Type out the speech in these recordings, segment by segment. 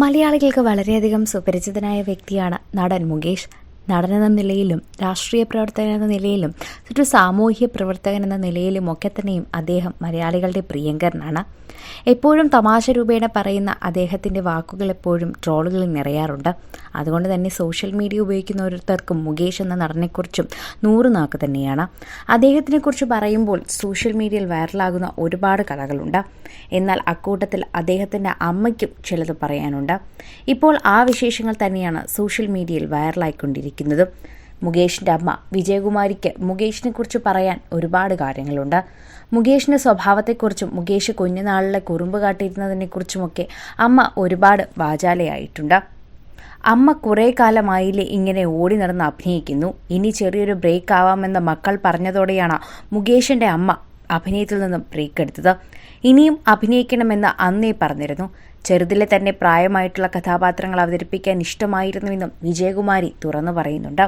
മലയാളികൾക്ക് വളരെയധികം സുപരിചിതനായ വ്യക്തിയാണ് നടൻ മുകേഷ്. നടനെന്ന നിലയിലും രാഷ്ട്രീയ പ്രവർത്തകൻ എന്ന നിലയിലും ഒരു സാമൂഹ്യ പ്രവർത്തകൻ എന്ന നിലയിലും ഒക്കെ തന്നെയും അദ്ദേഹം മലയാളികളുടെ പ്രിയങ്കരനാണ്. എപ്പോഴും തമാശ രൂപേണ പറയുന്ന അദ്ദേഹത്തിന്റെ വാക്കുകൾ എപ്പോഴും ട്രോളുകളിൽ നിറയാറുണ്ട്. അതുകൊണ്ട് തന്നെ സോഷ്യൽ മീഡിയ ഉപയോഗിക്കുന്ന ഓരോരുത്തർക്കും മുകേഷ് എന്ന നടനെക്കുറിച്ചും നൂറ് നാക്ക് തന്നെയാണ്. അദ്ദേഹത്തിനെക്കുറിച്ച് പറയുമ്പോൾ സോഷ്യൽ മീഡിയയിൽ വൈറലാകുന്ന ഒരുപാട് കഥകളുണ്ട്. എന്നാൽ അക്കൂട്ടത്തിൽ അദ്ദേഹത്തിന്റെ അമ്മയ്ക്കും ചിലത് പറയാനുണ്ട്. ഇപ്പോൾ ആ വിശേഷങ്ങൾ തന്നെയാണ് സോഷ്യൽ മീഡിയയിൽ വൈറലായിക്കൊണ്ടിരിക്കുന്നത്. മുകേഷിന്റെ അമ്മ വിജയകുമാരിക്ക് മുകേഷിനെ കുറിച്ച് പറയാൻ ഒരുപാട് കാര്യങ്ങളുണ്ട്. മുകേഷിന്റെ സ്വഭാവത്തെക്കുറിച്ചും മുകേഷ് കുഞ്ഞുനാളിലെ കുറുമ്പ് കാട്ടിയിരുന്നതിനെക്കുറിച്ചുമൊക്കെ അമ്മ ഒരുപാട് വാചാലയായിട്ടുണ്ട്. അമ്മ കുറേ കാലമായില്ലേ ഇങ്ങനെ ഓടി നടന്ന് അഭിനയിക്കുന്നു. ഇനി ചെറിയൊരു ബ്രേക്ക് ആവാമെന്ന് മക്കൾ പറഞ്ഞതോടെയാണ് മുകേഷിന്റെ അമ്മ അഭിനയത്തിൽ നിന്നും ബ്രേക്ക് എടുത്തത് ഇനിയും അഭിനയിക്കണമെന്ന് അന്നേ പറഞ്ഞിരുന്നു. ചെറുതിലെ തന്നെ പ്രായമായിട്ടുള്ള കഥാപാത്രങ്ങൾ അവതരിപ്പിക്കാൻ ഇഷ്ടമായിരുന്നുവെന്നും വിജയകുമാരി തുറന്നു പറയുന്നുണ്ട്.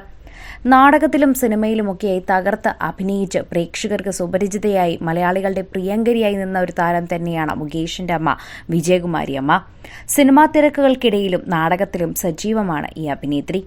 നാടകത്തിലും സിനിമയിലുമൊക്കെയായി തകർത്ത് അഭിനയിച്ച് പ്രേക്ഷകർക്ക് സുപരിചിതയായി മലയാളികളുടെ പ്രിയങ്കരിയായി നിന്ന ഒരു താരം തന്നെയാണ് മുകേഷിന്റെ അമ്മ വിജയകുമാരി അമ്മ. സിനിമാ തിരക്കുകൾക്കിടയിലും നാടകത്തിലും സജീവമാണ് ഈ അഭിനേത്രി.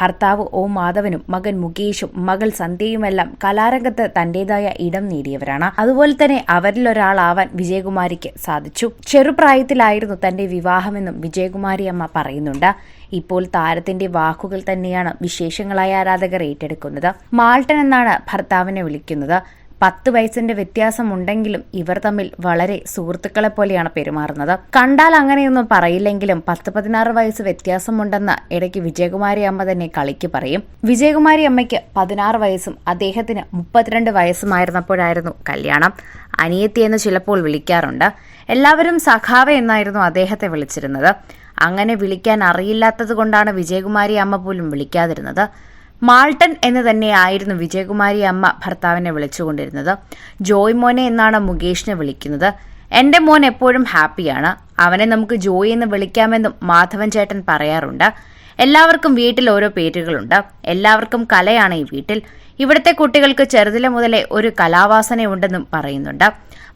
ഭർത്താവ് ഓ മാധവനും മകൻ മുകേഷും മകൾ സന്ധ്യയുമെല്ലാം കലാരംഗത്ത് തന്റേതായ ഇടം നേടിയവരാണ്. അതുപോലെ തന്നെ അവരിൽ ഒരാളാവാൻ വിജയകുമാരിക്ക് സാധിച്ചു. ചെറുപ്രായത്തിലായിരുന്നു തന്റെ വിവാഹമെന്നും വിജയകുമാരി അമ്മ പറയുന്നുണ്ട്. ഇപ്പോൾ താരത്തിന്റെ വാക്കുകൾ തന്നെയാണ് വിശേഷങ്ങളായ ആരാധകർ ഏറ്റെടുക്കുന്നത്. മാൾട്ടൻ എന്നാണ് ഭർത്താവിനെ വിളിക്കുന്നത്. പത്ത് വയസ്സിന്റെ വ്യത്യാസമുണ്ടെങ്കിലും ഇവർ തമ്മിൽ വളരെ സുഹൃത്തുക്കളെ പോലെയാണ് പെരുമാറുന്നത്. കണ്ടാൽ അങ്ങനെയൊന്നും പറയില്ലെങ്കിലും പത്ത് പതിനാറ് വയസ്സ് വ്യത്യാസമുണ്ടെന്ന് ഇടയ്ക്ക് വിജയകുമാരി അമ്മ തന്നെ കളിക്ക് പറയും. വിജയകുമാരി അമ്മയ്ക്ക് പതിനാറ് വയസ്സും അദ്ദേഹത്തിന് മുപ്പത്തിരണ്ട് വയസ്സുമായിരുന്നപ്പോഴായിരുന്നു കല്യാണം. അനിയത്തി എന്ന് ചിലപ്പോൾ വിളിക്കാറുണ്ട്. എല്ലാവരും സഖാവ എന്നായിരുന്നു അദ്ദേഹത്തെ വിളിച്ചിരുന്നത്. അങ്ങനെ വിളിക്കാൻ അറിയില്ലാത്തത് കൊണ്ടാണ് വിജയകുമാരി അമ്മ പോലും വിളിക്കാതിരുന്നത്. മാൾട്ടൻ എന്ന് തന്നെയായിരുന്നു വിജയകുമാരി അമ്മ ഭർത്താവിനെ വിളിച്ചുകൊണ്ടിരുന്നത്. ജോയ് മോനെ എന്നാണ് മുകേഷിനെ വിളിക്കുന്നത്. എന്റെ മോൻ എപ്പോഴും ഹാപ്പിയാണ്. അവനെ നമുക്ക് ജോയ് എന്ന് വിളിക്കാമെന്നും മാധവൻ ചേട്ടൻ പറയാറുണ്ട്. എല്ലാവർക്കും വീട്ടിൽ ഓരോ പേരുകളുണ്ട്. എല്ലാവർക്കും കലയാണ് ഈ വീട്ടിൽ. ഇവിടുത്തെ കുട്ടികൾക്ക് ചെറുതിലെ മുതലേ ഒരു കലാവാസനയുണ്ടെന്നും പറയുന്നുണ്ട്.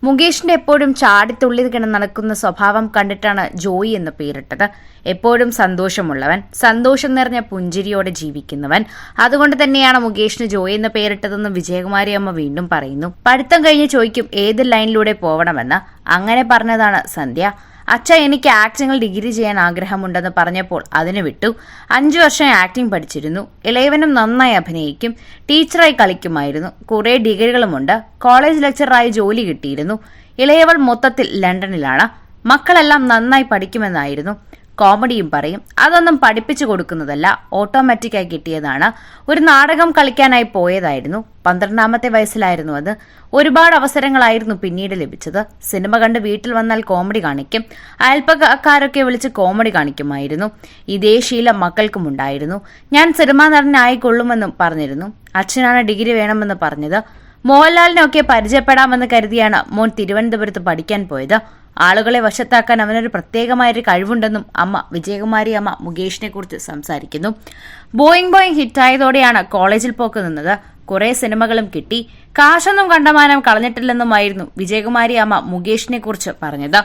മുകേഷിന്റെ എപ്പോഴും ചാടിത്തുള്ളി കിടന്ന് നടക്കുന്ന സ്വഭാവം കണ്ടിട്ടാണ് ജോയി എന്ന് പേരിട്ടത്. എപ്പോഴും സന്തോഷമുള്ളവൻ സന്തോഷം നിറഞ്ഞ പുഞ്ചിരിയോടെ ജീവിക്കുന്നവൻ. അതുകൊണ്ട് തന്നെയാണ് മുകേഷിന് ജോയി എന്ന് പേരിട്ടതെന്ന് വിജയകുമാരി അമ്മ വീണ്ടും പറയുന്നു. പഠിത്തം കഴിഞ്ഞ് ചോദിക്കും ഏത് ലൈനിലൂടെ പോകണമെന്ന് അങ്ങനെ പറഞ്ഞതാണ് സന്ധ്യ. അച്ഛ എനിക്ക് ആക്ടിങ്ങിൽ ഡിഗ്രി ചെയ്യാൻ ആഗ്രഹമുണ്ടെന്ന് പറഞ്ഞപ്പോൾ അതിന് വിട്ടു. അഞ്ചു വർഷം ആക്ടിംഗ് പഠിച്ചിരുന്നു. ഇളയവനും നന്നായി അഭിനയിക്കും. ടീച്ചറായി കളിക്കുമായിരുന്നു. കുറേ ഡിഗ്രികളുമുണ്ട്. കോളേജ് ലെക്ചറായി ജോലി കിട്ടിയിരുന്നു. ഇളയവൾ മൊത്തത്തിൽ ലണ്ടനിലാണ്. മക്കളെല്ലാം നന്നായി പഠിക്കുമെന്നായിരുന്നു. കോമഡിയും പറയും. അതൊന്നും പഠിപ്പിച്ചു കൊടുക്കുന്നതല്ല. ഓട്ടോമാറ്റിക്കായി കിട്ടിയതാണ്. ഒരു നാടകം കളിക്കാനായി പോയതായിരുന്നു. പന്ത്രണ്ടാമത്തെ വയസ്സിലായിരുന്നു അത്. ഒരുപാട് അവസരങ്ങളായിരുന്നു പിന്നീട് ലഭിച്ചത്. സിനിമ കണ്ട് വീട്ടിൽ വന്നാൽ കോമഡി കാണിക്കും. അയൽപ്പക്കാരൊക്കെ വിളിച്ച് കോമഡി കാണിക്കുമായിരുന്നു. ഇതേ ശീലം മക്കൾക്കും ഉണ്ടായിരുന്നു. ഞാൻ സിനിമാ നടനായിക്കൊള്ളുമെന്നും പറഞ്ഞിരുന്നു. അച്ഛനാണ് ഡിഗ്രി വേണമെന്ന് പറഞ്ഞത്. മോഹൻലാലിനൊക്കെ പരിചയപ്പെടാമെന്ന് കരുതിയാണ് മോൻ തിരുവനന്തപുരത്ത് പഠിക്കാൻ പോയത്. ആളുകളെ വശത്താക്കാൻ അവനൊരു പ്രത്യേകമായൊരു കഴിവുണ്ടെന്നും അമ്മ വിജയകുമാരി അമ്മ മുകേഷിനെ കുറിച്ച് സംസാരിക്കുന്നു. ബോയിങ് ബോയിങ് ഹിറ്റായതോടെയാണ് കോളേജിൽ പോക്ക് നിന്നത്. കുറെ സിനിമകളും കിട്ടി. കാശൊന്നും കണ്ടമാനം കളഞ്ഞിട്ടില്ലെന്നുമായിരുന്നു വിജയകുമാരി അമ്മ മുകേഷിനെ കുറിച്ച് പറഞ്ഞത്.